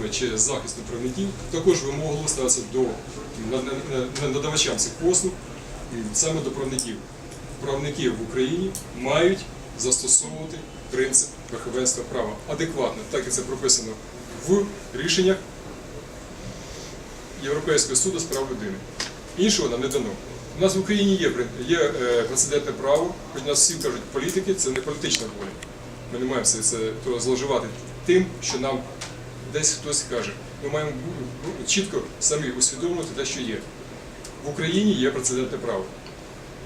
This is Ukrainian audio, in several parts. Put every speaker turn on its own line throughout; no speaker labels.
нормами чи захисту правників, також вимогливо ставитися до на- на- на- надавачам цих послуг, саме до правників. Правники в Україні мають застосовувати принцип верховенства права адекватно, так як це прописано в рішеннях Європейського суду з прав людини. Іншого нам не дано. У нас в Україні є, є е, прецедентне право, хоч нас всі кажуть, політики це не політична воля. Ми не маємо все це зловживати тим, що нам десь хтось каже. Ми маємо чітко самі усвідомлювати те, що є. В Україні є прецедентне право.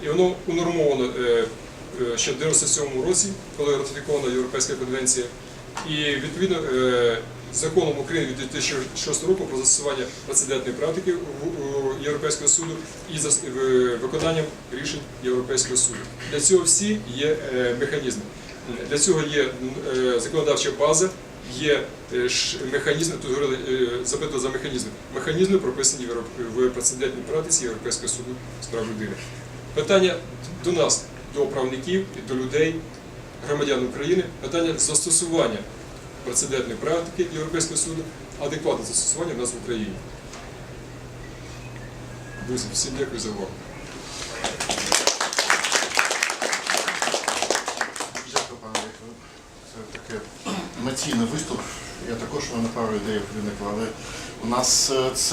І воно унормовано е, е, ще в 97 році, коли ратифікована Європейська конвенція. І відповідно е, законом України від 2006 року про застосування прецедентної практики Європейського суду і за виконанням рішень Європейського суду. Для цього всі є механізми. Для цього є законодавча база, є е, механізми, тут говорили, е, запитали за механізми. Механізми прописані в прецедентній практиці Європейського суду з прав людини. Питання до нас, до правників до людей, громадян України, питання застосування прецедентної практики Європейського суду, адекватне застосування в нас в Україні. Друзі, всім дякую за увагу.
Дякую, пане. Це таке емоційний виступ. Я також вам мене пару ідеї виникла, але у нас е, це.